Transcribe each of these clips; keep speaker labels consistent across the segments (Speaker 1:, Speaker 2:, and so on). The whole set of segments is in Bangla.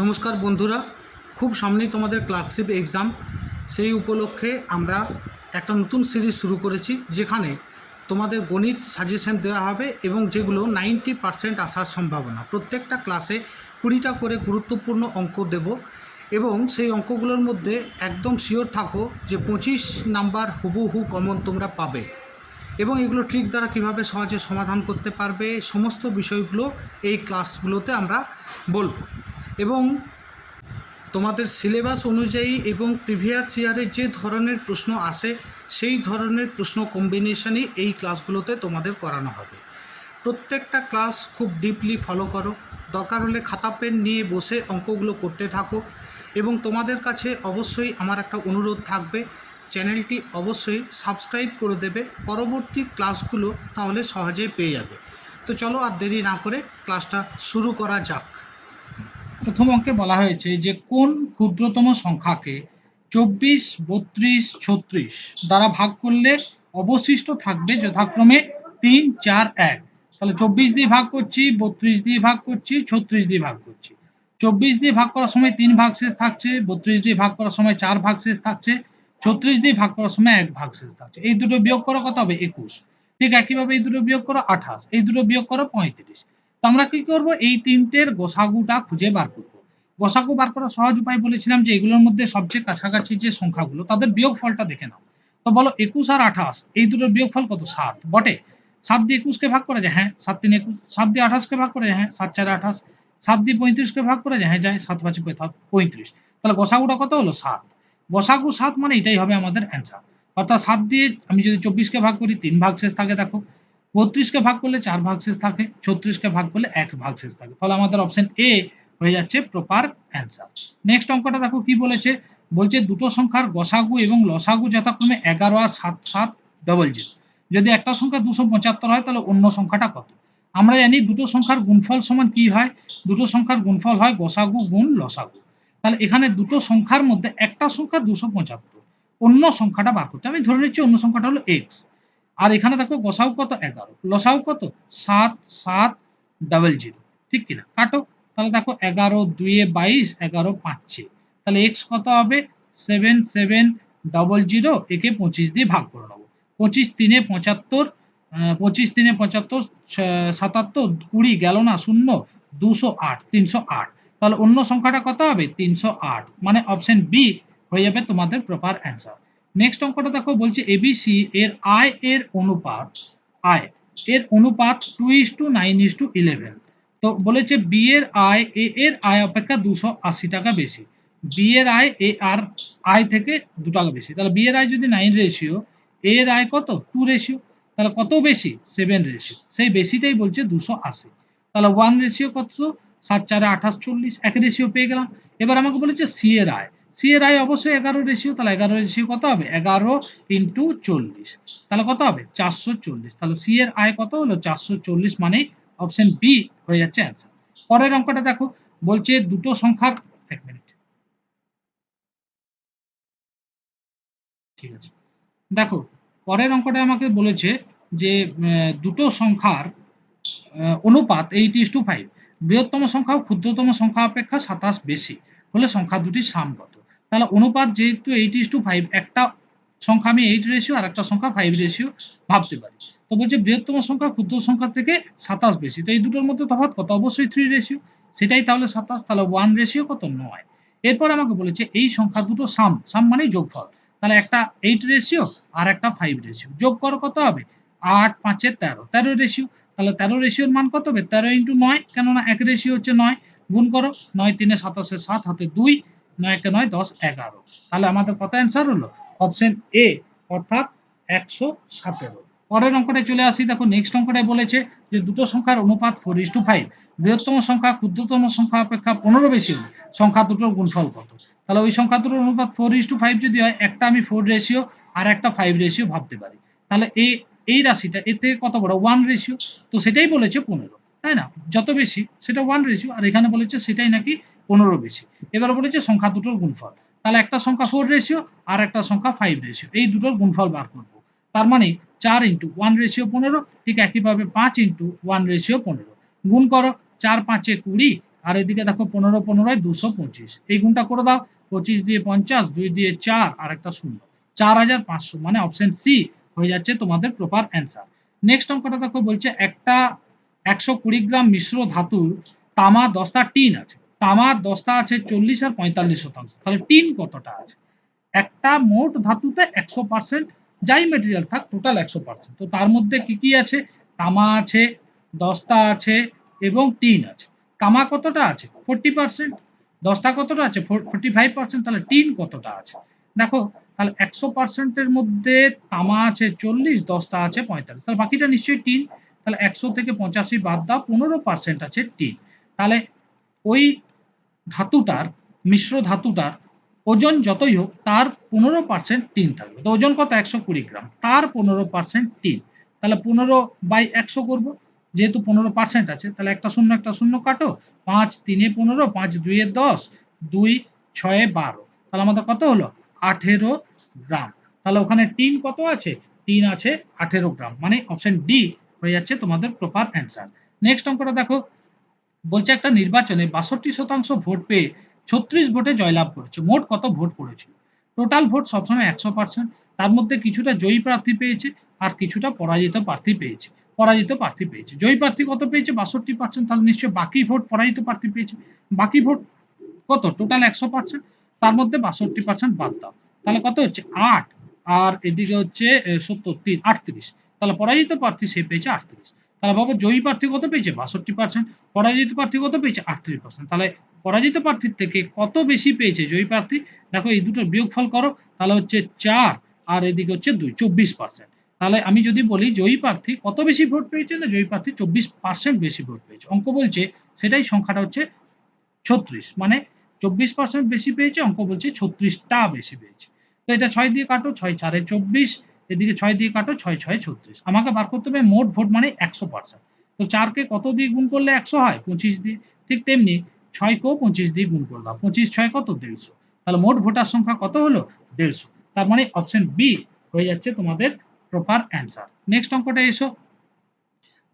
Speaker 1: নমস্কার বন্ধুরা, খুব সামনেই তোমাদের ক্লার্কশিপ এক্সাম। সেই উপলক্ষে আমরা একটা নতুন সিরিজ শুরু করেছি, যেখানে তোমাদের গণিত সাজেশন দেওয়া হবে এবং যেগুলো নাইনটি পারসেন্ট আসার সম্ভাবনা। প্রত্যেকটা ক্লাসে কুড়িটা করে গুরুত্বপূর্ণ অঙ্ক দেব এবং সেই অঙ্কগুলোর মধ্যে একদম শিওর থাকো যে পঁচিশ নাম্বার হুবহু কমন তোমরা পাবে এবং এগুলো ট্রিক দ্বারা কীভাবে সহজে সমাধান করতে পারবে, সমস্ত বিষয়গুলো এই ক্লাসগুলোতে আমরা বলব। এবং তোমাদের সিলেবাস অনুযায়ী এবং প্রিভিয়াস ইয়ারে যে ধরনের প্রশ্ন আসে, সেই ধরনের প্রশ্ন কম্বিনেশনই এই ক্লাসগুলোতে তোমাদের করানো হবে। প্রত্যেকটা ক্লাস খুব ডিপলি ফলো করো। দরকার হলে খাতা পেন নিয়ে বসে অঙ্কগুলো করতে থাকো এবং তোমাদের কাছে অবশ্যই আমার একটা অনুরোধ থাকবে, চ্যানেলটি অবশ্যই সাবস্ক্রাইব করে দেবে। পরবর্তী ক্লাসগুলো তাহলে সহজেই পেয়ে যাবে। তো চলো আর দেরি না করে ক্লাসটা শুরু করা যাক।
Speaker 2: প্রথম অঙ্কে বলা হয়েছে যে কোন ক্ষুদ্রতম সংখ্যাকে চব্বিশ, বত্রিশ, ছত্রিশ দ্বারা ভাগ করলে অবশিষ্ট থাকবে যথাক্রমে তিন, চার, এক। তাহলে চব্বিশ দিয়ে ভাগ করছি, বত্রিশ দিয়ে ভাগ করছি, ছত্রিশ দিয়ে ভাগ করছি। চব্বিশ দিয়ে ভাগ করার সময় তিন ভাগ শেষ থাকছে, বত্রিশ দিয়ে ভাগ করার সময় চার ভাগ শেষ থাকছে, ছত্রিশ দিয়ে ভাগ করার সময় এক ভাগ শেষ থাকছে। এই দুটো বিয়োগ করো কত হবে একুশ। ঠিক একইভাবে এই দুটো বিয়োগ করো আঠাশ, এই দুটো বিয়োগ করো পঁয়ত্রিশ। তো আমরা কি করব? এই তিনটের গোসাগুটা খুঁজে বার করব। গোসাগু বার করার সহজ উপায় বলেছিলাম যে এগুলোর মধ্যে সবচেয়ে কাছাকাছি যে সংখ্যাগুলো, তাদের বিয়োগ ফলটা দেখে নাও। তো বলো একুশ আর আঠাশ, এই দুটোর বিয়োগ ফল কত? সাত। বটে? সাত দিয়ে একুশকে ভাগ করা যায়? হ্যাঁ সাত তিন একুশ, সাত দিয়ে আঠাশকে ভাগ করা যায়? হ্যাঁ সাত চার আঠাশ, সাত দিয়ে পঁয়ত্রিশকে ভাগ করা যায়? হ্যাঁ যায়, সাত পাঁচে পঁয়ত্রিশ। তাহলে গোসাগুটা কত হলো? সাত। গোসাগু সাত মানে এটাই হবে আমাদের অ্যান্সার। অর্থাৎ সাত দিয়ে আমি যদি চব্বিশকে ভাগ করি, তিন ভাগ শেষ থাকে, দেখো। বত্রিশকে ভাগ করলে চার ভাগ শেষ থাকে, ছত্রিশকে ভাগ করলে এক ভাগ শেষ থাকে। তাহলে আমাদের অপশন এ হয়ে যাচ্ছে প্রপার অ্যান্সার নেক্সট অঙ্কটা দেখো কি বলেছে? বলছে দুটো সংখ্যার গসাগু এবং লসাগু যথাক্রমে এগারো আর সাত সাত ডবল জিরো যদি একটা সংখ্যা দুশো পঁচাত্তর হয়, তাহলে অন্য সংখ্যাটা কত? আমরা জানি দুটো সংখ্যার গুণফল সমান কি হয়? দুটো সংখ্যার গুণফল হয় গসাগু গুণ লসাগু। তাহলে এখানে দুটো সংখ্যার মধ্যে একটা সংখ্যা দুশো পঁচাত্তর, অন্য সংখ্যাটা বার করতে আমি ধরে নিচ্ছি অন্য সংখ্যাটা হলো এক্স আর এখানে দেখো গসাউ কত এগারো লসাউ কত? সাত সাত ডাবল জিরো ঠিক কিনা? কাটো। তাহলে দেখো এগারো দুইয়ে বাইশ, এগারো, পাঁচে। তাহলে এক্স কত হবে? সেভেন সেভেন ডবল জিরো একে পঁচিশ দিয়ে ভাগ করে নেব। পঁচিশ তিনে পঁচাত্তর পঁচিশ তিনে পঁচাত্তর সাতাত্তর, কুড়ি গেল না, শূন্য, দুশো আট, তিনশো আট। তাহলে অন্য সংখ্যাটা কত হবে? তিনশো আট। মানে অপশন বি হয়ে যাবে তোমাদের প্রপার অ্যান্সার নেক্সট অঙ্কটা দেখো, বলছে এবিসি এর আয় এর অনুপাত আয় এর অনুপাত two is two nine is two eleven তো বলেছে বি এর আয় এ এর আয় অপেক্ষা দুশো আশি টাকা বেশি। বি এর আয় এ আর আয় থেকে দু টাকা বেশি। তাহলে বি এর আয় যদি নাইন রেশিও এর আয় কত? টু রেশিও তাহলে কত বেশি? সেভেন রেশিও সেই বেশিটাই বলছে দুশো আশি। তাহলে ওয়ান রেশিও কত? সাত চারে আঠাশ চল্লিশ। এক রেশিও পেয়ে গেলাম। এবার আমাকে বলেছে সি এর আয় সি এর আয় অবশ্যই এগারো রেশিও তাহলে এগারো রেশিও কত হবে? এগারো ইন্টু চল্লিশ। তাহলে কত হবে? চারশো চল্লিশ। তাহলে সি এর আয় কত হলো? চারশো চল্লিশ মানে অপশন বি হয়ে যাচ্ছে অ্যান্সার পরের অঙ্কটা দেখো, বলছে দুটো সংখ্যার, এক মিনিট ঠিক আছে। দেখো, পরের অঙ্কটা আমাকে বলেছে যে দুটো সংখ্যার অনুপাত এইট ইস টু ফাইভ বৃহত্তম সংখ্যা ও ক্ষুদ্রতম সংখ্যা অপেক্ষা সাতাশ বেশি। হলে সংখ্যা দুটির সাম কত? তাহলে অনুপাত যেহেতু এইট ইস টু ফাইভ একটা সংখ্যা আমি এইট রেশিও আর একটা সংখ্যা ফাইভ রেশিও ভাবতে পারি। তো বলছে বৃহত্তম সংখ্যা ক্ষুদ্র সংখ্যা থেকে সাতাশ বেশি। তো এই দুটোর মধ্যে তফাৎ কত? অবশ্যই থ্রি রেশিও সেটাই তাহলে সাতাশ, তাহলে ওয়ান রেশিও কত? নয়। এরপর আমাকে বলেছে এই সংখ্যা দুটো সাম সাম মানেই যোগফল। তাহলে একটা এইট রেশিও আর একটা ফাইভ রেশিও যোগ করো কত হবে? আট, পাঁচে তেরো। তেরো রেশিও তাহলে তেরো রেশিওর মান কত হবে? তেরো ইন্টু নয়, কেননা এক রেশিও হচ্ছে নয়। গুণ করো। নয় তিনে সাতাশে সাত, হাতে দুই। নয় একে নয়, দশ, এগারো। তাহলে আমাদের কত অ্যান্সার হলো? অপশন এ অর্থাৎ একশো সতেরো। পরের অঙ্কটায় চলে আসি। দেখো নেক্সট অঙ্কটায় বলেছে যে দুটো সংখ্যার অনুপাত ফোর ইস টু ফাইভ বৃহত্তম সংখ্যা, ক্ষুদ্রতম সংখ্যা অপেক্ষা পনেরো বেশি হলে সংখ্যা দুটোর গুণফল কত? তাহলে ওই সংখ্যা দুটোর অনুপাত ফোর ইস টু ফাইভ যদি হয়, একটা আমি ফোর রেশিও আর একটা ফাইভ রেশিও ভাবতে পারি। তাহলে এই এই রাশিটা, এর থেকে কত বড়? ওয়ান রেশিও তো সেটাই বলেছে পনেরো, তাই না? যত বেশি সেটা ওয়ান রেশিও আর এখানে বলেছে সেটাই নাকি পনেরো বেশি। এবার বলেছে সংখ্যা দুটোর গুণফল। তাহলে একটা সংখ্যা ফোর রেশিও আর একটা সংখ্যা ফাইভ রেশিও এই দুটোর গুণফল বার করব। তার মানে চার ইন্টু ওয়ান রেশিও পনেরো, ঠিক একইভাবে পাঁচ ইন্টু ওয়ান রেশিও পনেরো। গুণ করো, চার পাঁচে কুড়ি, আর এদিকে দেখো পনেরো পনেরোয় দুশো পঁচিশ। এই গুণটা করে দাও, পঁচিশ দিয়ে পঞ্চাশ, দুই দিয়ে চার, আর একটা শূন্য। চার হাজার পাঁচশো মানে অপশন সি হয়ে যাচ্ছে তোমাদের প্রপার অ্যান্সার নেক্সট অঙ্কটা দেখো বলছে একটা একশো কুড়ি গ্রাম মিশ্র ধাতুর তামা দশটা টিন আছে। তামার দশটা আছে চল্লিশ আর পঁয়তাল্লিশ শতাংশ। তাহলে টিন কতটা আছে? একটা মোট ধাতুতে একশো পার্সেন্ট, যাই মেটেরিয়াল থাক টোটাল একশো পার্সেন্ট। তো তার মধ্যে কি কি আছে? তামা আছে, দশটা আছে এবং টিন আছে। তামা কতটা আছে? Forty percent. দশটা কতটা আছে? Forty five percent. তাহলে টিন কতটা আছে? দেখো, তাহলে একশো পার্সেন্টের মধ্যে তামা আছে চল্লিশ, দশটা আছে পঁয়তাল্লিশ। তাহলে বাকিটা নিশ্চয়ই টিন। তাহলে একশো থেকে পঁচাশি বাদ দাও, পনেরো পার্সেন্ট আছে টিন। তাহলে ওই ধাতুটার মিশ্র ধাতুটার ওজন যতই হোক, তার পনেরো পার্সেন্ট টিন থাকবে। তো ওজন কত? একশো কুড়ি গ্রাম। তার পনেরো পার্সেন্ট টিন তাহলে পনেরো বাই একশো করব। যেহেতু পনেরো পার্সেন্ট আছে, তাহলে একটা শূন্য একটা শূন্য কাটো। পাঁচ তিনে পনেরো, পাঁচ দুইয়ে দশ, দুই ছয়ে বারো। তাহলে আমাদের কত হলো? আঠেরো গ্রাম। তাহলে ওখানে টিন কত আছে? টিন আছে আঠেরো গ্রাম। মানে অপশন ডি হয়ে যাচ্ছে তোমাদের প্রপার অ্যান্সার নেক্সট অঙ্কটা দেখো। বলছে একটা নির্বাচনে বাষট্টি শতাংশ ভোট পেয়ে ছত্রিশ ভোটে জয়লাভ করেছে। মোট কত ভোট পড়েছিল টোটাল ভোট সবসময় একশো পার্সেন্ট তার মধ্যে কিছুটা জয়ী প্রার্থী পেয়েছে আর কিছুটা পরাজিত প্রার্থী পেয়েছে। পরাজিত প্রার্থী পেয়েছে। জয়ী প্রার্থী কত পেয়েছে? বাষট্টি পার্সেন্ট তাহলে নিশ্চয়ই বাকি ভোট পরাজিত প্রার্থী পেয়েছে। বাকি ভোট কত? টোটাল একশো পার্সেন্ট তার মধ্যে বাষট্টি পার্সেন্ট বাদ দাও। তাহলে কত হচ্ছে? আট। আর এদিকে হচ্ছে সত্তর, তিন, আটত্রিশ। তাহলে পরাজিত প্রার্থী সে পেয়েছে আটত্রিশ। তাহলে বাবা জয়ী প্রার্থী কত পেয়েছে? বাষট্টি পার্সেন্ট পরাজিত প্রার্থী কত পেয়েছে? আটত্রিশ পার্সেন্ট তাহলে পরাজিত প্রার্থীর থেকে কত বেশি পেয়েছে জয়ী প্রার্থী? দেখো এই দুটোর বিয়োগফল করো, তাহলে হচ্ছে চার, আর এদিকে হচ্ছে দুই, চব্বিশ পার্সেন্ট তাহলে আমি যদি বলি জয়ী প্রার্থী কত বেশি ভোট পেয়েছে না জয়ী প্রার্থী চব্বিশ পার্সেন্ট বেশি ভোট পেয়েছে? অঙ্ক বলছে সেটাই সংখ্যাটা হচ্ছে ছত্রিশ মানে চব্বিশ পার্সেন্ট বেশি পেয়েছে, অঙ্ক বলছে ছত্রিশটা বেশি পেয়েছে। তো এটা ছয় দিয়ে কাটো, ছয় চারে চব্বিশ এদিকে ছয় দিয়ে কাটো, ছয় ছয়, ছত্রিশ। আমাকে বার করতে হবে মোট ভোট মানে একশো পার্সেন্ট। তো চারকে কত দিয়ে গুণ করলে একশো হয়? পঁচিশ দিয়ে, ঠিক তেমনি ছয় ছয়কেও পঁচিশ দিয়ে গুণ করলাম পঁচিশ, ছয় কত? দেড়শো। তাহলে মোট ভোটার সংখ্যা কত হলো? দেড়শো। তার মানে অপশন বি হয়ে যাচ্ছে তোমাদের প্রপার অ্যান্সার নেক্সট অঙ্কটা এসো।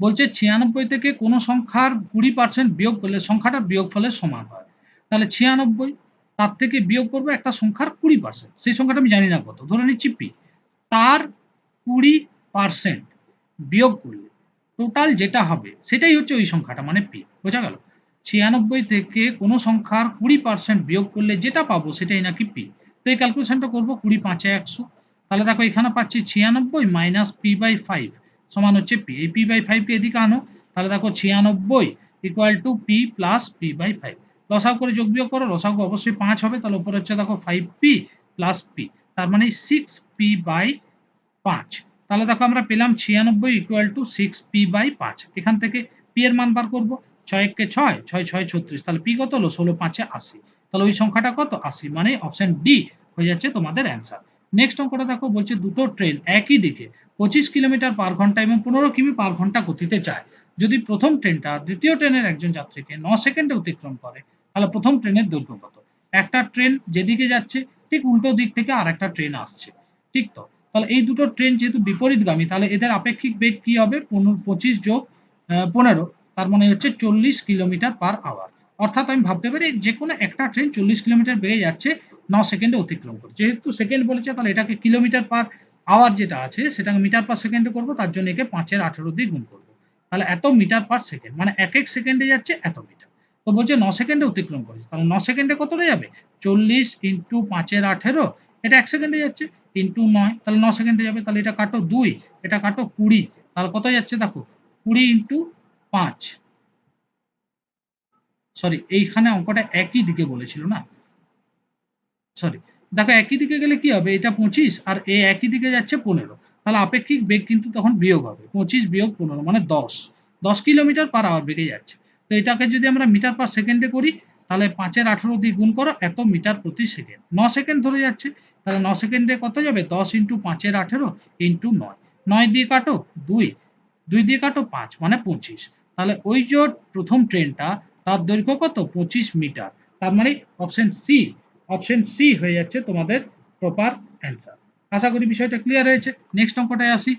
Speaker 2: বলছে ছিয়ানব্বই থেকে কোন সংখ্যার কুড়ি পার্সেন্ট বিয়োগ করলে সংখ্যাটা বিয়োগ ফলে সমান হয়। তাহলে ছিয়ানব্বই, তার থেকে বিয়োগ করব একটা সংখ্যার কুড়ি পার্সেন্ট। সেই সংখ্যাটা আমি জানি না কত। ধরে নিচ্ছি পি তার কুড়ি পার্সেন্ট বিয়োগ করলে টোটাল যেটা হবে, সেটাই হচ্ছে ওই সংখ্যাটা মানে পি বোঝা গেল? ছিয়ানব্বই থেকে কোনো সংখ্যার কুড়ি পার্সেন্ট বিয়োগ করলে যেটা পাবো সেটাই নাকি পি তো এই ক্যালকুলেশনটা করব কুড়ি পাঁচে একশো, তাহলে দেখো এখানে পাচ্ছি ছিয়ানব্বই মাইনাস পি বাই ফাইভ সমান হচ্ছে পি এই পি বাই ফাইভকে এদিকে আনো, তাহলে দেখো ছিয়ানব্বই equal to P plus P by five লসাগু করে যোগ বিয়োগ করো, লসাগু অবশ্যই পাঁচ হবে, তাহলে উপরে হচ্ছে দেখো ফাইভ পি প্লাস পি তার মানে সিক্স পি বাই পাঁচ। তাহলে দেখো আমরা পেলাম ছিয়ানব্বই equal to six P by পাঁচ। এখান থেকে পি এর মান বার করব। ছয় একে ছয় ছয় ছয়, ছত্রিশ। তাহলে পি কত হলো? ষোলো, পাঁচে আশি। তাহলে ওই সংখ্যাটা কত? আশি। মানে অপশন ডি হয়ে যাচ্ছে তোমাদের অ্যান্সার নেক্সট অঙ্কটা দেখো, বলছে দুটো ট্রেন একই দিকে। পঁচিশ কিলোমিটার পার ঘণ্টা এবং পনেরো কিমি পার ঘণ্টা গতিতে চায় যদি প্রথম ট্রেনটা দ্বিতীয় ট্রেনের একজন যাত্রীকে ন সেকেন্ডে অতিক্রম করে, তাহলে প্রথম ট্রেনের দৈর্ঘ্য কত? একটা ট্রেন যেদিকে যাচ্ছে ঠিক উল্টো দিক থেকে আর একটা ট্রেন আসছে। ঠিক তো? তাহলে এই দুটো ট্রেন যেহেতু বিপরীতগামী, তাহলে এদের আপেক্ষিক বেগ কি হবে? পঁচিশ যোগ পনেরো। তার মানে হচ্ছে চল্লিশ কিলোমিটার পার আওয়ার অর্থাৎ আমি ভাবতে পারি যে কোনো একটা ট্রেন চল্লিশ কিলোমিটার বেগে যাচ্ছে, ন সেকেন্ডে অতিক্রম করে যেহেতু সেকেন্ড বলেছে, তাহলে এটাকে কিলোমিটার পার আওয়ার যেটা আছে, সেটাকে মিটার পার সেকেন্ডে করব, তার জন্য একে পাঁচের আঠেরো দিয়ে গুণ করব। তাহলে এত মিটার পার সেকেন্ড মানে এক এক সেকেন্ডে যাচ্ছে, এত মিটার। তো বলছে ন সেকেন্ডে অতিক্রম করেছে। তাহলে ন সেকেন্ডে কতটা যাবে? চল্লিশ ইন্টু পাঁচের আঠেরো, এটা এক সেকেন্ডে যাচ্ছে, ইন্টু নয়, তাহলে ন সেকেন্ডে যাবে, তাহলে এটা কাটো দুই, এটা কাটো কুড়ি, তাহলে কত যাচ্ছে দেখো, কুড়ি ইন্টু পাঁচ। সরি, এইখানে অঙ্কটা একই দিকে বলেছিল না? সরি, দেখো একই দিকে গেলে কি হবে? এটা পঁচিশ আর এ একই দিকে যাচ্ছে পনেরো। তাহলে আপেক্ষিক বেগ কিন্তু তখন বিয়োগ হবে, পঁচিশ বিয়োগ পনেরো মানে দশ। দশ কিলোমিটার পার আওয়ার বেগে যাচ্ছে। তো এটাকে যদি আমরা মিটার পার সেকেন্ডে করি, তাহলে পাঁচের আঠেরো দিয়ে গুণ করো, এত মিটার প্রতি সেকেন্ড। ন সেকেন্ড ধরে যাচ্ছে, তাহলে ন সেকেন্ডে কত যাবে? দশ ইন্টু পাঁচের আঠেরো ইন্টু নয়। নয় দিয়ে কাটো, দুই। দুই দিয়ে কাটো, পাঁচ মানে পঁচিশ। তাহলে ওই যে প্রথম ট্রেনটা, তার দৈর্ঘ্য কত? পঁচিশ মিটার। তার মানে অপশন সি অপশন সি হয়ে যাচ্ছে তোমাদের প্রপার অ্যান্সার আশা করি বিষয়টা ক্লিয়ার হয়েছে। নেক্সট অঙ্কটায় আসি।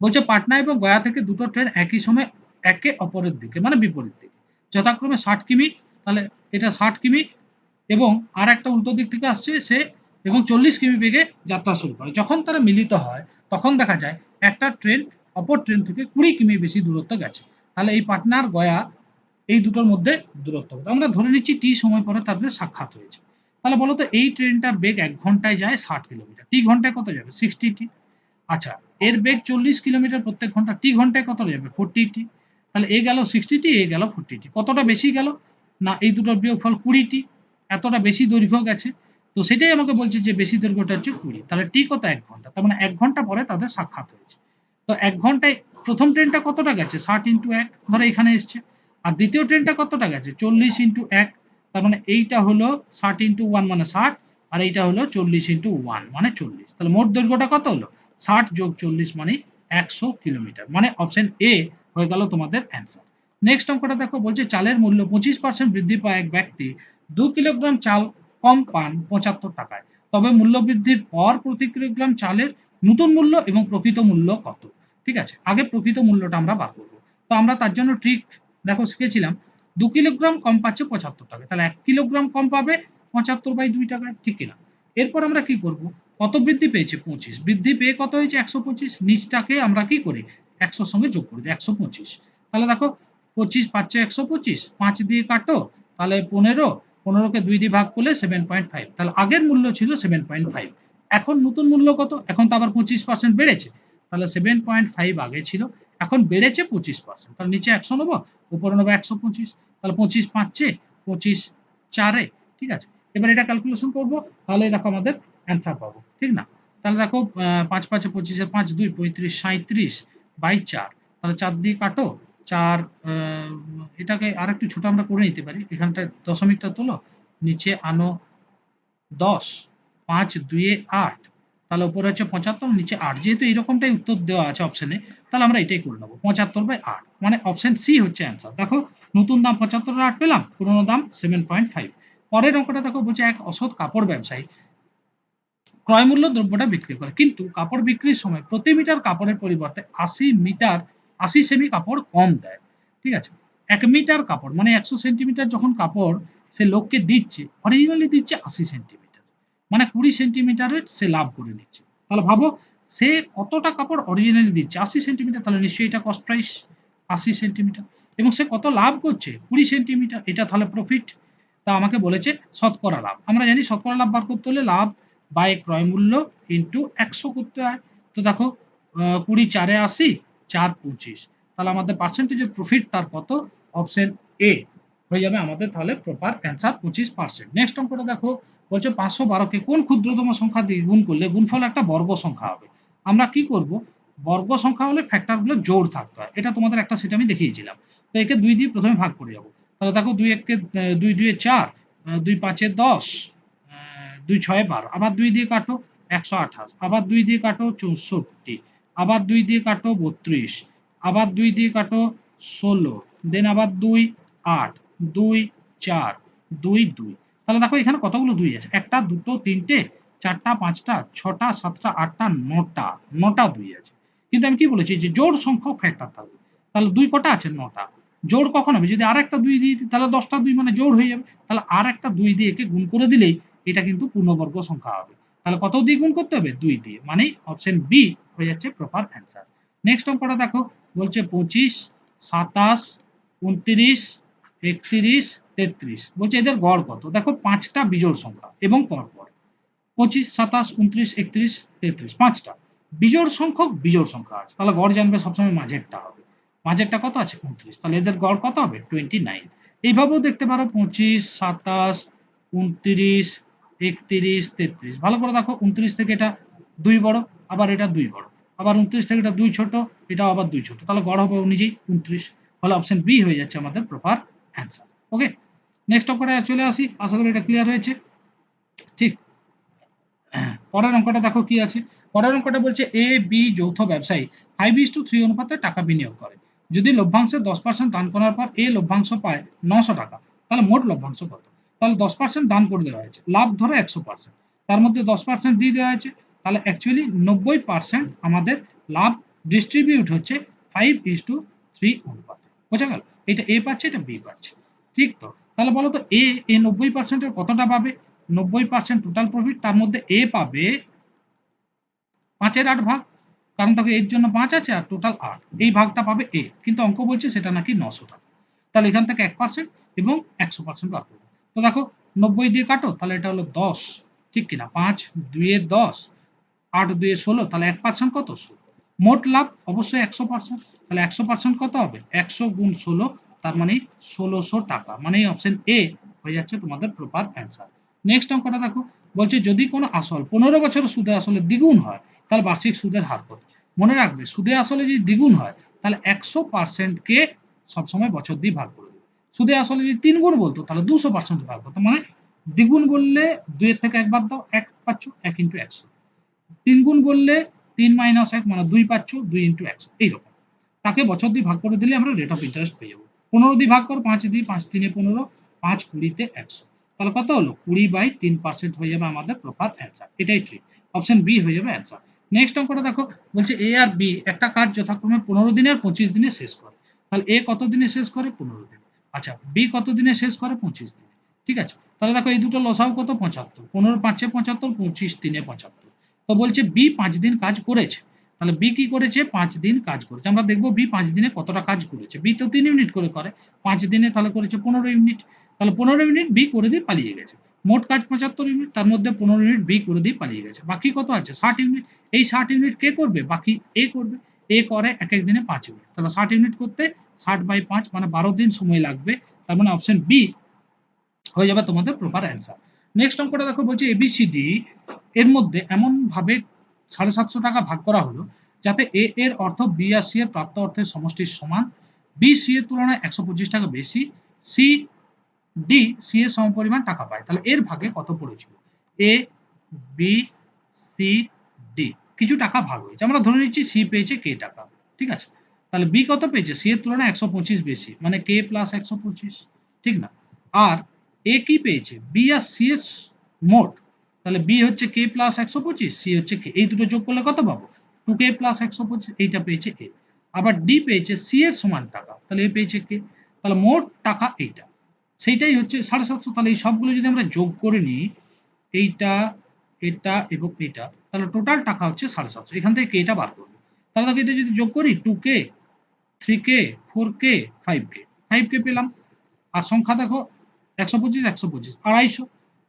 Speaker 2: বলছে পাটনা এবং গয়া থেকে দুটো ট্রেন একই সময় একে অপরের দিকে মানে বিপরীত দিকে। যথাক্রমে ষাট কিমি, তাহলে এটা ষাট কিমি এবং আর একটা উল্টো দিক থেকে আসছে সে এবং চল্লিশ কিমি বেগে যাত্রা শুরু করে। যখন তারা মিলিত হয়, তখন দেখা যায় একটা ট্রেন অপর ট্রেন থেকে কুড়ি কিমি বেশি দূরত্ব গেছে। তাহলে এই পাটনার গয়া এই দুটোর মধ্যে দূরত্ব? আমরা ধরে নিচ্ছি টি সময় পরে তাদের সাক্ষাৎ হয়েছে। তাহলে বলো তো এই ট্রেনটার বেগ এক ঘন্টায় যায় ষাট কিলোমিটার। টি ঘন্টায় কত যাবে? সিক্সটি টি। আচ্ছা এর বেগ চল্লিশ কিলোমিটার প্রত্যেক ঘণ্টা, টি ঘন্টায় কত যাবে? ফোরটি টি। তাহলে এ গেল সিক্সটি টি এ গেল ফোরটি টি কতটা বেশি গেল? না, এই দুটোর বিয়োগফল কুড়ি টি এতটা বেশি দৈর্ঘ্য গেছে। তো সেটাই আমাকে বলছে যে বেশি দৈর্ঘ্যটা হচ্ছে কুড়ি। তাহলে টি কত এক ঘণ্টা? তার মানে এক ঘণ্টা পরে তাদের সাক্ষাৎ হয়েছে। তো এক ঘন্টায় প্রথম ট্রেনটা কতটা গেছে? ষাট ইন্টু এক, ধরো এখানে এসছে। আর দ্বিতীয় ট্রেনটা কতটা গেছে? চল্লিশ ইন্টু এক, তার মানে এইটা হলো ষাট ইন্টু ওয়ান মানে ষাট, আর এইটা হলো চল্লিশ ইন্টু ওয়ান মানে চল্লিশ। তাহলে মোট দৈর্ঘ্যটা কত হলো? ষাট যোগ চল্লিশ মানে একশো কিলোমিটার। মানে অপশন এ হয়ে গেল তোমাদের অ্যান্সার নেক্সট অঙ্কটা দেখো, বলছে চালের মূল্য পঁচিশ পার্সেন্ট বৃদ্ধি পায় এক ব্যক্তি দু কিলোগ্রাম চাল কম পান পঁচাত্তর টাকায়। তবে মূল্য বৃদ্ধির পর প্রতি কিলোগ্রাম চালের নতুন মূল্য এবং প্রকৃত মূল্য কত? ঠিক আছে, আগে প্রকৃত মূল্যটা আমরা বার করব। তো আমরা তার জন্য ট্রিক দেখো শিখেছিলাম, দু কিলোগ্রাম কম পাচ্ছে পঁচাত্তর টাকা তাহলে এক কিলোগ্রাম কম পাবে পঁচাত্তর বাই দুই টাকায়, ঠিক কিনা? এরপর আমরা কি করব? কত বৃদ্ধি পেয়েছে? পঁচিশ। বৃদ্ধি পেয়ে কত হয়েছে? একশো পঁচিশ। নিচটাকে আমরা কি করি? একশোর সঙ্গে যোগ করে দিই, একশো পঁচিশ। তাহলে দেখো, পঁচিশ পাচ্ছে একশো পঁচিশ, পাঁচ দিয়ে কাটো, তাহলে পনেরো, পনেরোকে দুই দিয়ে ভাগ করলে সেভেন পয়েন্ট ফাইভ তাহলে আগের মূল্য ছিল সেভেন পয়েন্ট ফাইভ এখন নতুন মূল্য কত? এখন তো আবার পঁচিশ পার্সেন্ট বেড়েছে। তাহলে সেভেন পয়েন্ট ফাইভ আগে ছিল, এখন বেড়েছে পঁচিশ পার্সেন্ট তাহলে নিচে একশো নেব, উপরে নেব একশো পঁচিশ। তাহলে পঁচিশ পাঁচে, পঁচিশ চারে, ঠিক আছে? এবার এটা ক্যালকুলেশন করব, তাহলে দেখো আমাদের অ্যান্সার পাবো, ঠিক না? তাহলে দেখো পাঁচ পাঁচে পঁচিশে পাঁচ, দুই, পঁয়ত্রিশ সাঁত্রিশ বাই চার। তাহলে চার দিয়ে কাটো, চার এটাকে আর একটু ছোট আমরা করে নিতে পারি। এখানটা দশমিকটা তোলো, নিচে আনো দশ, পাঁচ দুয়ে আট। তাহলে উপরে হচ্ছে পঁচাত্তর, নিচে আট। যেহেতু এরকমটাই উত্তর দেওয়া আছে অপশনে তাহলে আমরা এটাই করে নেব, পঁচাত্তর বাই আট। মানে অপশন সি হচ্ছে অ্যান্সার দেখো, নতুন দাম পঁচাত্তর আট পেলাম, পুরোনো দাম সেভেন পয়েন্ট ফাইভ পরের অঙ্কটা দেখো, বলছে এক অসৎ কাপড় ব্যবসায়ী। ক্রয় মূল্য দ্রব্যটা বিক্রি করে। কিন্তু কাপড় বিক্রির সময় প্রতি মিটার কাপড়ের পরিবর্তে আশি মিটার, আশি সেমি কাপড় কম দেয়। ঠিক আছে? এক মিটার কাপড় মানে একশো সেন্টিমিটার যখন কাপড় সে লোককে দিচ্ছে অরিজিনালি দিচ্ছে আশি সেন্টিমিটার। মানে কুড়ি সেন্টিমিটারের সে লাভ করে নিচ্ছে। তাহলে ভাবো, সে কতটা কাপড় অরিজিনালি দিচ্ছে? আশি সেন্টিমিটার, তাহলে নিশ্চয়ই এটা কস্ট প্রাইস আশি সেন্টিমিটার। এবং সে কত লাভ করছে? কুড়ি সেন্টিমিটার, এটা তাহলে প্রফিট তা আমাকে বলেছে শতকরা লাভ। আমরা জানি শতকরা লাভ বার করতে হলে লাভ বাই ক্রয় মূল্য ইন্টু একশো করতে হয়। তো দেখো কুড়ি চারে আশি, চার পঁচিশ। তাহলে আমাদের পার্সেন্টেজের প্রফিট তার কত? অপশন এ হয়ে যাবে আমাদের তাহলে প্রপার অ্যান্সার পঁচিশ পার্সেন্ট নেক্সট অঙ্কটা দেখো, বলছে পাঁচশো বারোকে কোন ক্ষুদ্রতম সংখ্যা দিয়ে গুণ করলে গুণফল একটা বর্গ সংখ্যা হবে? আমরা কি করব? বর্গ সংখ্যা হলে ফ্যাক্টরগুলো জোড় থাকতে হয়। এটা তোমাদের একটা সেটা আমি দেখিয়েছিলাম। তো একে দুই দিয়ে প্রথমে ভাগ করে যাব। তাহলে দেখো দুই এককে দুই দুয়ে চার দুই পাঁচে দশ। দুই ছয় বারো, আবার দুই দিয়ে কাটো একশো আঠাশ, আবার দুই দিয়ে কাটো চৌষট্টি, আবার দুই দিয়ে কাটো বত্রিশ, আবার দুই দিয়ে কাটো ষোলো দেন আবার দুই আট, দুই চার, দুই দুই। তাহলে দেখো এখানে কতগুলো দুই আছে? একটা, দুটো, তিনটে, চারটা, পাঁচটা, ছটা, সাতটা, আটটা, নটা নটা দুই আছে। কিন্তু আমি কি বলেছি যে জোর সংখ্যক ফ্যাক্টর থাকবে। তাহলে দুই কটা আছে? নটা। জোর কখন হবে? যদি আর একটা দুই দিয়ে তাহলে দশটা দুই মানে জোর হয়ে যাবে। তাহলে আর একটা দুই দিয়ে একে গুণ করে দিলেই এটা কিন্তু পূর্ণবর্গ সংখ্যা হবে। তাহলে কত দিয়ে গুণ করতে হবে? দুই দিয়ে। মানে অপশন বি হয়ে যাচ্ছে প্রপার অ্যান্সার নেক্সট অঙ্কটা দেখো, বলছে পঁচিশ, সাতাশ, উনত্রিশ, একত্রিশ, তেত্রিশ। বলছে এদের গড় কত? দেখো পাঁচটা বিজোড় সংখ্যা এবং পরপর। পঁচিশ, সাতাশ, উনত্রিশ, একত্রিশ, তেত্রিশ, পাঁচটা। বিজোড় সংখ্যক বিজোড় সংখ্যা আছে। তাহলে গড় জানবে সবসময় মাঝেরটা হবে। মাঝেরটা কত আছে? উনত্রিশ। তাহলে এদের গড় কত হবে? টোয়েন্টি নাইন এইভাবেও দেখতে পারো, পঁচিশ, সাতাশ, উনত্রিশ একত্রিশ, তেত্রিশ। ভালো করে দেখো, উনত্রিশ থেকে এটা দুই বড়, আবার এটা দুই বড়। আবার উনত্রিশ থেকে এটা দুই ছোট, এটাও আবার দুই ছোট। তাহলে গড় হবে অনুযায়ী উনত্রিশ। ফলে অপশন বি হয়ে যাচ্ছে আমাদের প্রপার অ্যান্সার ওকে নেক্সট অঙ্কটা চলে আসি। আশা করি এটা ক্লিয়ার হয়েছে। ঠিক। পরের অঙ্কটা দেখো কি আছে। পরের অঙ্কটা বলছে এ বি যৌথ ব্যবসায়ী। ফাইভ ইস টু থ্রি অনুপাতে টাকা বিনিয়োগ করে। যদি লভ্যাংশের দশ পার্সেন্ট দান করার পর এ লভ্যাংশ পায় নশো টাকা, তাহলে মোট লভ্যাংশ কত? তাহলে দশ পার্সেন্ট দান করে দেওয়া হয়েছে। লাভ ধরো একশো পার্সেন্ট তার মধ্যে দশ পার্সেন্ট দিয়ে দেওয়া হয়েছে। তাহলে অ্যাকচুয়ালি নব্বই পার্সেন্ট আমাদের লাভ ডিস্ট্রিবিউট হচ্ছে ফাইভ ইস টু থ্রি অনুপাতে। বোঝা গেল? এটা এ পাচ্ছে, এটা বি পাচ্ছে। ঠিক তো? তাহলে বলো তো এ এ নব্বই পার্সেন্টের কতটা পাবে? নব্বই পার্সেন্ট টোটাল প্রফিট তার মধ্যে এ পাবে পাঁচের আট ভাগ। কারণ দেখো এর জন্য পাঁচ আছে আর টোটাল আট। এই ভাগটা পাবে এ কিন্তু অঙ্ক বলছে সেটা নাকি নশো টাকা। তাহলে এখান থেকে এক পার্সেন্ট এবং একশো পার্সেন্ট বার করবে। তো দেখো নব্বই দিয়ে কাটো, তাহলে এটা হলো দশ। ঠিক কিনা? পাঁচ দুইয়ে দশ, আট দুইয়ে ষোলো, তাহলে এক পার্সেন্ট কত? মোট লাভ অবশ্যই একশো পার্সেন্ট তাহলে একশো পার্সেন্ট কত হবে? একশো গুণ ষোলো, তার মানে ষোলোশো টাকা। মানে অপশন এ হয়ে যাচ্ছে তোমাদের প্রপার অ্যান্সার নেক্সট অঙ্কটা দেখো, বলছে যদি কোনো আসল, পনেরো বছর সুদে আসলে দ্বিগুণ হয়, তাহলে বার্ষিক সুদের হার কত? মনে রাখবে, সুদে আসলে যদি দ্বিগুণ হয়, তাহলে একশো পার্সেন্টকে সবসময় বছর দিয়ে ভাগ করে সুদে আসলে যদি তিন গুণ বলতো, তাহলে দুশো পার্সেন্ট ভাগ করতো মানে দ্বিগুণ বললে দুইয়ের থেকে এক বাদ দাও, এক পাচ্ছ, এক ইন্টু একশো তিন গুণ বললে তিন মাইনাস এক মানে দুই পাচ্ছ, দুই ইন্টু একশো এইরকম। তাকে বছর দিয়ে ভাগ করে দিলে আমরা রেট অফ ইন্টারেস্ট পেয়ে যাব। পনেরো দিয়ে ভাগ করো, পাঁচ দিয়ে, পাঁচ তিনে পনেরো, পাঁচ কুড়িতে একশো তাহলে কত হলো? কুড়ি বাই তিন পার্সেন্ট হয়ে যাবে আমাদের প্রপার অ্যান্সার এটাই ঠিক অপশন বি হয়ে যাবে অ্যান্সার নেক্সট অঙ্কটা দেখো, বলছে এ আর বি একটা কাজ যথাক্রমে পনেরো দিনে আর পঁচিশ দিনে শেষ করে। তাহলে এ কত দিনে শেষ করে? পনেরো দিন। আচ্ছা বি কত দিনে শেষ করে? পঁচিশ দিনে। ঠিক আছে? তাহলে দেখো, এই দুটো লসাও কত? পঁচাত্তর। পনেরো পাঁচে পঁচাত্তর, পঁচিশ দিনে পঁচাত্তর। তো বলছে বি পাঁচ দিন কাজ করেছে। তাহলে বি কি করেছে? পাঁচ দিন কাজ করেছে। আমরা দেখব বি পাঁচ দিনে কতটা কাজ করেছে। বি তো তিন ইউনিট করে করে। পাঁচ দিনে তাহলে করেছে পনেরো ইউনিট। তাহলে পনেরো ইউনিট বি করে দিয়ে পালিয়ে গেছে। মোট কাজ পঁচাত্তর ইউনিট, তার মধ্যে পনেরো ইউনিট বি করে দিয়ে পালিয়ে গেছে। বাকি কত আছে? ষাট ইউনিট। এই ষাট ইউনিট কে করবে? বাকি এ করবে। এ করে এক এক দিনে পাঁচ ইউনিট। তাহলে ষাট ইউনিট করতে ষাট বাই পাঁচ মানে বারো দিন সময় লাগবে। তার মানে অপশন বি হয়ে যাবে তোমাদের প্রপার অ্যান্সার নেক্সট অঙ্কটা দেখো, বলছে এবিসিডি এর মধ্যে এমন ভাবে সাড়ে সাতশো টাকা ভাগ করা হলো যাতে এ এর অর্থ বি আর সি এর প্রাপ্ত অর্থের সমষ্টির সমান। বি সি এর তুলনায় একশো পঁচিশ টাকা বেশি। সি ডি সি এর সমপরিমাণ টাকা পায়। তাহলে এর ভাগে কত পড়েছিল? এ বি সি ডি কিছু টাকা ভাগ হয়েছে। আমরা ধরে নিচ্ছি সি পেয়েছে কে টাকা। ঠিক আছে? তাহলে বি কত পেয়েছে? সি এর তুলনায় একশো পঁচিশ বেশি মানে কে প্লাস একশো পঁচিশ, ঠিক না? আর এ কি পেয়েছে? বি আর সি এর মোট, তাহলে বি হচ্ছে কে প্লাস একশো পঁচিশ সি হচ্ছে কে এই দুটো যোগ করলে কত পাবো? টু কে প্লাস একশো পঁচিশ, এইটা পেয়েছে এ আবার ডি পেয়েছে সি এর সমান টাকা, তাহলে এ পেয়েছে কে তাহলে মোট টাকা এইটা। সেইটাই হচ্ছে সাড়ে সাতশো। তাহলে এই সবগুলো যদি আমরা যোগ করে নিই, এইটা, এটা এবং এটা, তাহলে টোটাল টাকা হচ্ছে সাড়ে সাতশো। এখান থেকে কে এটা বার করব। তাহলে এটা যদি যোগ করি টু কে থ্রি কে ফোর কে ফাইভ কে ফাইভ কে পেলাম। আর সংখ্যা দেখো, একশো পঁচিশ একশো পঁচিশ, আড়াইশো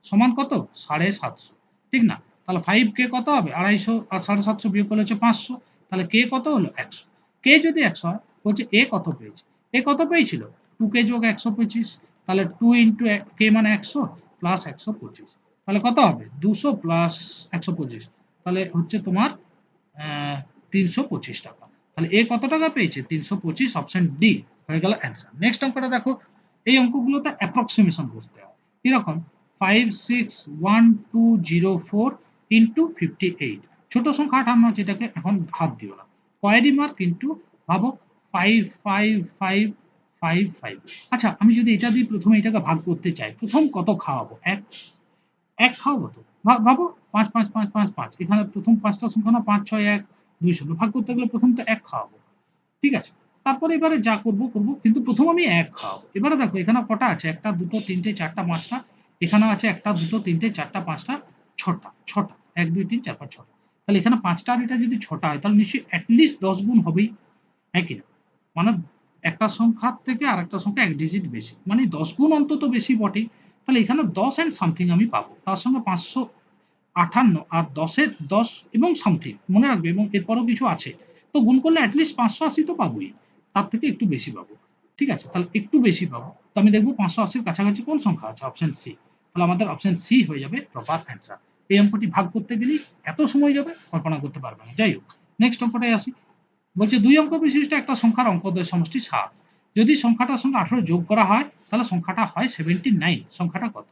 Speaker 2: সমান কত? সাড়ে সাতশো। ঠিক না? তাহলে ফাইভ কে কত হবে? আড়াইশো আর সাড়ে সাতশো বিয়োগ করলে হচ্ছে পাঁচশো। তাহলে কে কত হলো? একশো। কে যদি একশো হয়, বলছে এ কত পেয়েছে? এ কত পেয়েছিল? টু কে যোগ একশো পঁচিশ, তাহলে টু ইন্টু কে মানে একশো প্লাস একশো পঁচিশ। তাহলে কত হবে? দুশো প্লাস একশো পঁচিশ। তাহলে হচ্ছে তোমার তিনশো পঁচিশ টাকা। তাহলে এ কত টাকা পেয়েছে? তিনশো পঁচিশ অপশন ডি হয়ে গেল অ্যান্সার নেক্সট অঙ্কটা দেখো, এই অঙ্কগুলোতে অ্যাপ্রক্সিমেশন বুঝতে হয়। কীরকম? Five six one two zero four into fifty eight ছোট সংখ্যা আছে, এটাকে এখন হাত দিও না। মার্ক ইন্টু ভাবো five five five five five আচ্ছা আমি যদি এটা দিয়ে প্রথমে এটাকে ভাগ করতে চাই, প্রথম কত খাওয়াবো? এক। এক খাওয়াবো তো? ভাবো পাঁচ পাঁচ পাঁচ পাঁচ পাঁচ। এখানে প্রথম পাঁচটা সংখ্যা না, পাঁচ, ছয়, এক। দুই শূন্য ভাগ করতে গেলে প্রথম তো এক খাওয়াবো। ঠিক আছে? তারপরে এবারে যা করব করব। কিন্তু প্রথম আমি এক খাওয়াবো। এবারে দেখো এখানে কটা আছে? একটা, দুটো, তিনটে, চারটা, পাঁচটা। এখানে আছে একটা, দুটো, তিনটে, চারটা, পাঁচটা, ছটা ছটা। এক, দুই, তিন, চার, পাঁচ, ছটা। তাহলে এখানে পাঁচটা আর এটা যদি ছটা হয়, তাহলে নিশ্চয়ই অ্যাটলিস্ট দশ গুণ হবেই। হ্যাঁ কি না? মানে একটা সংখ্যার থেকে আর একটা সংখ্যা এক ডিজিট বেশি। মানে দশ গুণ অন্তত বেশি বটেই। তাহলে এখানে দশ অ্যান্ড সামথিং আমি পাবো। তার সঙ্গে পাঁচশো আঠান্ন আর দশের দশ এবং সামথিং মনে রাখবে এবং এরপরও কিছু আছে। তো গুণ করলে অ্যাটলিস্ট পাঁচশো আশি তো পাবোই। তার থেকে একটু বেশি পাবো। ঠিক আছে? তাহলে একটু বেশি পাবো। তো আমি দেখব পাঁচশো আশির কাছাকাছি কোন সংখ্যা আছে? অপশন সি তাহলে আমাদের অপশন সি হয়ে যাবে প্রপার অ্যান্সার এই অঙ্কটি ভাগ করতে গেলেই এত সময় যাবে, কল্পনা করতে পারবে না। যাই হোক নেক্সট অঙ্কটায় আসি। বলছে দুই অঙ্ক বিশিষ্ট একটা সংখ্যার অঙ্ক অঙ্কদ্বয় সমষ্টি সাত। যদি সংখ্যাটার সঙ্গে আঠারো যোগ করা হয়, তাহলে সংখ্যাটা হয় সেভেন্টি নাইন সংখ্যাটা কত?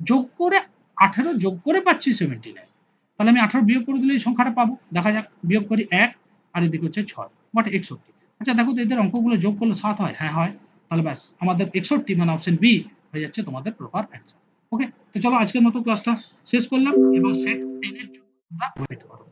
Speaker 2: যোগ করে আঠেরো যোগ করে পাচ্ছি সেভেন্টি নাইন তাহলে আমি আঠারো বিয়োগ করে দিলে এই সংখ্যাটা পাবো। দেখা যাক, বিয়োগ করি এক, আর এদিকে হচ্ছে ছয় বাট একষট্টি। আচ্ছা দেখো তো এদের অঙ্কগুলো যোগ করলে সাত হয়। হ্যাঁ হয়। তাহলে ব্যাস, আমাদের একষট্টি মানে অপশন বি হয়ে যাচ্ছে তোমাদের প্রপার অ্যান্সার ওকে তো চলো আজকের মতো ক্লাসটা শেষ করলাম। এবং সেট টেনের জন্য ওয়েট করো